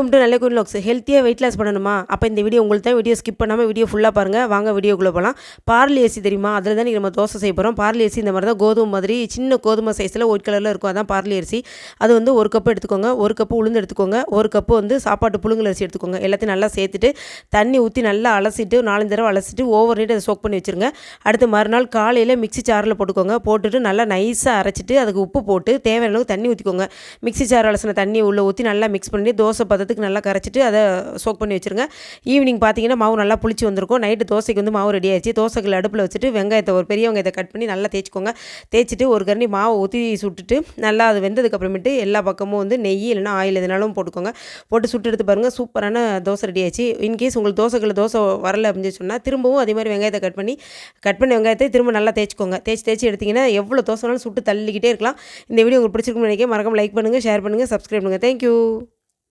Welcome to நல்ல குயின் லாக்ஸ் ஹெல்த்தியாக வெயிட் லாஸ் பண்ணணுமா? அப்போ இந்த வீடியோ உங்களுக்கு தான் வீடியோ ஸ்கிப் பண்ணாமல் வீடியோ ஃபுல்லாக பாருங்கள் வாங்க வீடியோக்குள்ளே போகலாம் பார்லி அரிசி தெரியுமா? அதில் தான் நம்ம தோசை செய்ய போகிறோம் பார்லி ஏசி இந்த மாதிரி தான் கோதுமை மாதிரி சின்ன கோதுமை சைஸில் ஒயிட் கலரில் இருக்கும். அதான் பார்லி அரிசி அது வந்து ஒரு கப்பு எடுத்துக்கோங்க. ஒரு கப்பு உளுந்து எடுத்துக்கோங்க. ஒரு கப்பு வந்து சாப்பாட்டு புழுங்கல் அரிசி எடுத்துக்கோங்க. எல்லாத்தையும் நல்லா சேர்த்துட்டு தண்ணி ஊற்றி நல்லா அலசிட்டு நாலஞ்சு தடவை அலசிட்டு ஓவர் நைட் அதை சோக் பண்ணி வச்சுருங்க. அடுத்து மறுநாள் காலையில் மிக்ஸி சாரில் போட்டுக்கோங்க. போட்டுட்டு நல்லா நைஸாக அரைச்சிட்டு அதுக்கு உப்பு போட்டு தேவையான அளவுக்கு தண்ணி ஊற்றிக்கோங்க மிக்சி சார் அலசின தண்ணி உள்ளே ஊற்றி நல்லா மிக்ஸ் பண்ணி தோசை பதத்துக்கு நல்லா கரைச்சிட்டு அதை சோக் பண்ணி வச்சுருங்க. ஈவினிங் பார்த்தீங்கன்னா மாவு நல்லா புளிச்சு வந்திருக்கும். நைட்டு தோசைக்கு வந்து மாவு ரெடி ஆயிடுச்சு. தோசைகள் அடுப்பில் வச்சுட்டு வெங்காயத்தை ஒரு பெரிய வெங்காயத்தை கட் பண்ணி நல்லா தேய்ச்சிக்கோங்க. தேய்ச்சிட்டு ஒரு கரண்டி மாவை ஊற்றி சுட்டுட்டு நல்லா அது வெந்ததுக்கப்புறமேட்டு எல்லா பக்கமும் வந்து நெய் இல்லைனா ஆயில் எதுனாலும் போட்டுக்கோங்க. போட்டு சுட்டு எடுத்து பாருங்கள் சூப்பரான தோசை ரெடி ஆயிடுச்சு. இன்கேஸ் உங்களுக்கு தோசைகளில் தோசை வரல அப்படின்னு சொன்னால் திரும்பவும் அதே மாதிரி வெங்காயத்தை கட் பண்ணி கட் பண்ணி வெங்காயத்தை திரும்ப நல்லா தேய்ச்சிக்கோங்க. தேய்ச்சி தேய்ச்சி எடுத்திங்கன்னா எவ்வளோ தோசைனாலும் சுட்டு தள்ளிக்கிட்டே இருக்கலாம். இந்த வீடியோ உங்களுக்கு பிடிச்சிருக்குன்னு நினைக்க மறக்காம லைக் பண்ணுங்கள் ஷேர் பண்ணுங்கள் சப்ஸ்கிரைப் பண்ணுங்கள் தேங்க்யூ